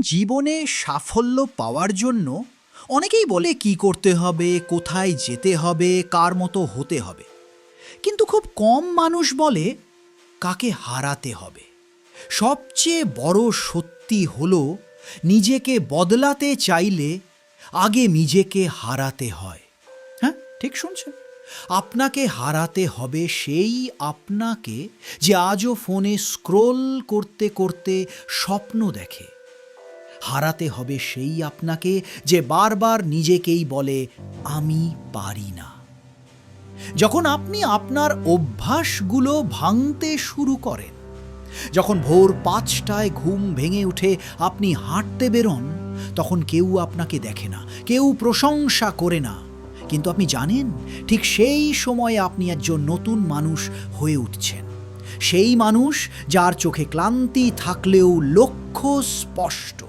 জীবনে সাফল্য পাওয়ার জন্য অনেকেই বলে কি করতে হবে, কোথায় যেতে হবে, কার মতো হতে হবে। কিন্তু খুব কম মানুষ বলে কাকে হারাতে হবে। সবচেয়ে বড় সত্যি হলো নিজেকে বদলাতে চাইলে আগে নিজেকে হারাতে হয়। হ্যাঁ ঠিক শুনছেন? আপনাকে হারাতে হবে সেই আপনাকে যে আজও ফোনে স্ক্রোল করতে করতে স্বপ্ন দেখে। হারাতে হবে সেই আপনাকে যে বারবার নিজেকেই বলে, আমি পারি না। যখন আপনি আপনার অভ্যাসগুলো ভাঙতে শুরু করেন, যখন ভোর পাঁচটায় ঘুম ভেঙে উঠে আপনি হাঁটতে বেরোন, তখন কেউ আপনাকে দেখে না, কেউ প্রশংসা করে না। কিন্তু আপনি জানেন, ঠিক সেই সময়ে আপনি একজন নতুন মানুষ হয়ে উঠছেন। সেই মানুষ যার চোখে ক্লান্তি থাকলেও লক্ষ্য স্পষ্ট।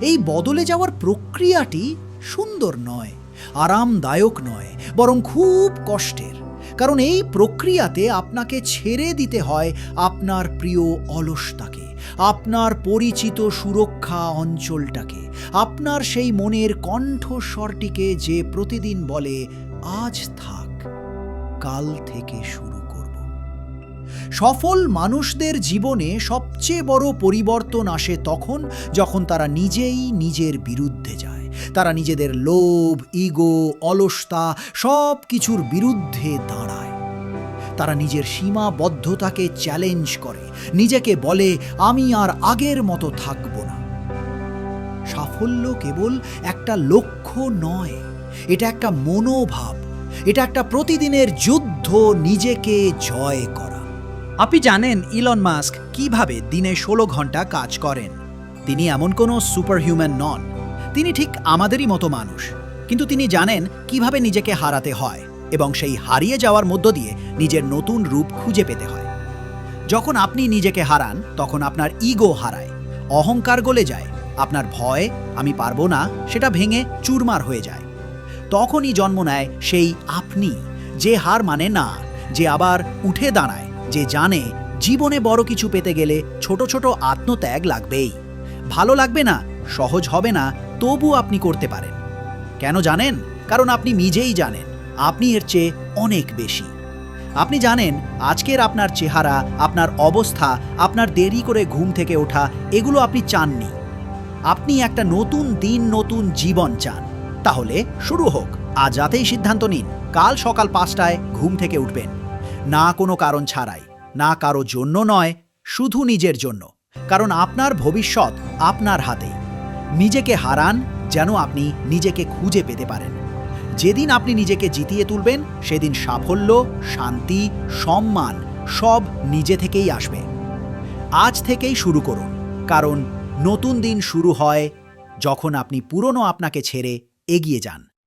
এই বদলে যাওয়ার প্রক্রিয়াটি সুন্দর নয়, আরামদায়ক নয়, বরং খুব কষ্টের। কারণ এই প্রক্রিয়াতে আপনাকে ছেড়ে দিতে হয় আপনার প্রিয় অলসতাকে, আপনার পরিচিত সুরক্ষা অঞ্চলটাকে, আপনার সেই মনের কণ্ঠস্বরটিকে যে প্রতিদিন বলে, আজ থাক, কাল থেকে শুরু। সফল মানুষদের জীবনে সবচেয়ে বড় পরিবর্তন আসে তখন যখন তারা নিজেই নিজের বিরুদ্ধে যায়। তারা নিজেদের লোভ, ইগো, অলসতা সব কিছুর বিরুদ্ধে দাঁড়ায়। তারা নিজের সীমাবদ্ধতাকে চ্যালেঞ্জ করে। নিজেকে বলে, আমি আর আগের মতো থাকব না। সাফল্য কেবল একটা লক্ষ্য নয়, এটা একটা মনোভাব। এটা একটা প্রতিদিনের যুদ্ধ নিজেকে জয় করা। আপনি জানেন ইলন মাস্ক কীভাবে দিনে ষোলো ঘণ্টা কাজ করেন? তিনি এমন কোনো সুপার হিউম্যান নন। তিনি ঠিক আমাদেরই মতো মানুষ। কিন্তু তিনি জানেন কীভাবে নিজেকে হারাতে হয় এবং সেই হারিয়ে যাওয়ার মধ্য দিয়ে নিজের নতুন রূপ খুঁজে পেতে হয়। যখন আপনি নিজেকে হারান, তখন আপনার ইগো হারায়, অহংকার গলে যায়, আপনার ভয়, আমি পারব না, সেটা ভেঙে চুরমার হয়ে যায়। তখনই জন্ম নেয় সেই আপনি, যে হার মানে না, যে আবার উঠে দাঁড়ায় যে জানে জীবনে বড় কিছু পেতে গেলে ছোট ছোট আত্মত্যাগ লাগবেই। ভালো লাগবে না, সহজ হবে না, তবু আপনি করতে পারেন। কেন জানেন? কারণ আপনি নিজেই জানেন, আপনি এর চেয়ে অনেক বেশি। আপনি জানেন, আজকের আপনার চেহারা, আপনার অবস্থা, আপনার দেরি করে ঘুম থেকে ওঠা, এগুলো আপনি চাননি। আপনি একটা নতুন দিন, নতুন জীবন চান। তাহলে শুরু হোক, আজ রাতেই সিদ্ধান্ত নিন, কাল সকাল পাঁচটায় ঘুম থেকে উঠবেন। না কোনো কারণ ছাড়াই, না কারও জন্য নয়, শুধু নিজের জন্য। কারণ আপনার ভবিষ্যৎ আপনার হাতেই। নিজেকে হারান যেন আপনি নিজেকে খুঁজে পেতে পারেন। যেদিন আপনি নিজেকে জিতিয়ে তুলবেন, সেদিন সাফল্য, শান্তি, সম্মান সব নিজে থেকেই আসবে। আজ থেকেই শুরু করুন। কারণ নতুন দিন শুরু হয় যখন আপনি পুরনো আপনাকে ছেড়ে এগিয়ে যান।